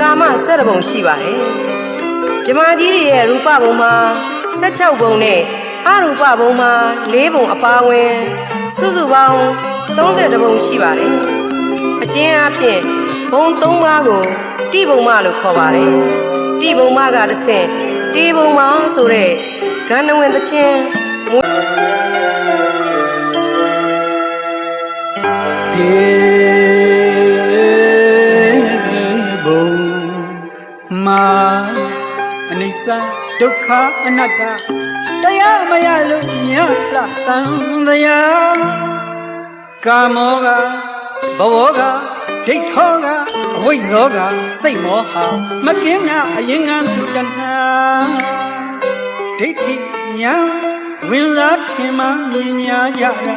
ကာမ7ပုံရှိပါတယ်မြမကြီးတွေရဲ့ရူပဘုံမှာ16ပုံနဲ့အရူပဘုံမှာ4ပုံအပါအဝင်စုစုပေါင်း30ပုံရှိပါတယ်အကျဉ်းအားဖြင့်ဘုံ3ပါးကိုတိဘုံမလို့ခေါ်ပါတယ်တိဘုံမကတစ်ဆင့်တိဘုံမဆိုတဲ့ဂန္ဓဝင်သချင်းမွေး ဒုက္ခအနတ္တတရားမရလို့မြတ်လာတန်တရားကာမောကဘဝကဒိဋ္ဌောကအဝိဇ္ဇောကစိတ်မောဟမကင်းနာအရင်ကသူတဏှာဒိဋ္ဌိညာဝင်လာခင်မှမြင်ညာကြတာ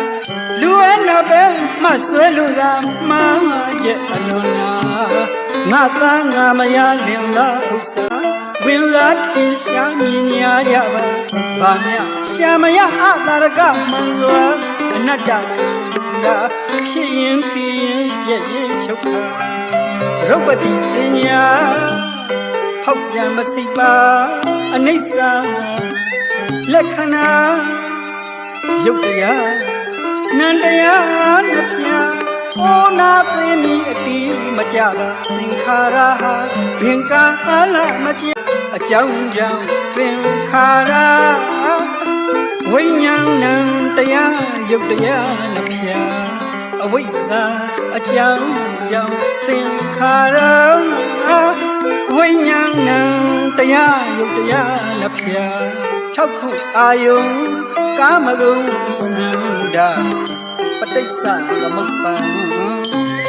လူအနာပဲမှဆွဲလို့သာမှားချက်အလုံးလားငါသားငါမရလင်လာဥစ္စာ ဝင်လာထင်ရှားမြင်ညာကြပါဘာမြရှာမရအတာရကမှန်စွာအနတ္တခန္ဓာဖြစ်ရင်တည်ရင်ပြည့်ရင်ချုပ်ခါရုပ်ပတိပညာဖောက်ပြန်မစိတ်ပါအနိစ္စလက္ခဏာရုပ်တရားနန္တရားနှပြ ဩနာသိမိအတိမကြပါသင်္ခါရဟာဘင်္ကာအလမကြအကြောင်းကြောင့်သင်္ခါရဝိညာဏံတရားရုပ်တရားနှပြအဝိဇ္ဇာအကြောင်းကြောင့်သင်္ခါရဝိညာဏံတရားရုပ်တရားနှပြ၆ခုအာယုံကာမဂုဏ်စန္ဒာ ပဋိစ္စသမုပ္ပါ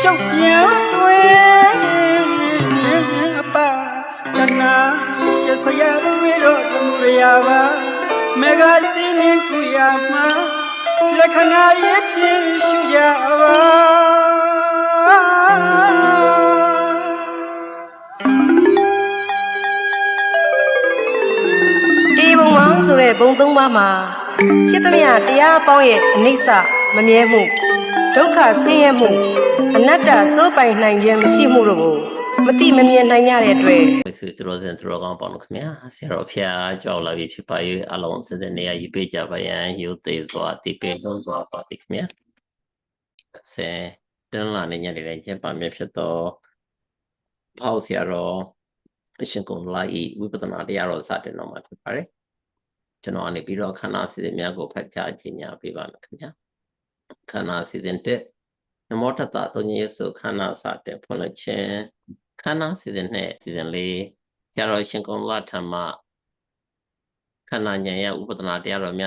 ရှုပ်ပြန်တွေအပါတနာရှစရတွေတော့သမုရယာပါမေဃစီနေကုယာမှာလက္ခဏာရဲ့ပြင်းရှုကြပါတေဘုံမောင်ဆိုတဲ့ဘုံသုံးပါးမှာဖြစ်သမျှတရားအပေါင်းရဲ့အနိစ္စ မမြဲမှုဒုက္ခဆင်းရဲမှုအနတ္တစိုးပိုင်နိုင်ခြင်းမရှိမှုတို့ကိုမတိမမြင်နိုင်ကြတဲ့အတွက်မိတ်ဆွေသူတော်စင်သူတော်ကောင်းပေါင်းတို့ခင်ဗျာဆရာတော်ဖျားကြောက်လာပြီဖြစ်ပါ၍အလုံးစတဲ့နေရာကြီးပေးကြပါရန်ရုပ်သေးစွာတိပင်လုံးစွာပါတိခင်ဗျာဆယ်တန်းလာနေညနေတိုင်းကျင်းပမြဖြစ်တော့ဖောက်ဆရာတော်အရှင်ကုံလိုက်ဤဝိပဿနာတရားတော်စတင်တော့မှာဖြစ်ပါတယ်ကျွန်တော်အနေပြီးတော့ခန္ဓာစီစဉ်များကိုဖတ်ကြားခြင်းများပေးပါမယ်ခင်ဗျာ ခန္ဓာစီစဉ်တဲ့နမောတတသုံးရည်ဆိုခန္ဓာစတဲ့ဖွင့်လို့ခြင်းခန္ဓာစီစဉ်နဲ့စီစဉ်လေးဆရာတော်ရှင်ကုံလထမခန္ဓာဉာဏ်ရဲ့ဥပဒနာတရားတော်များ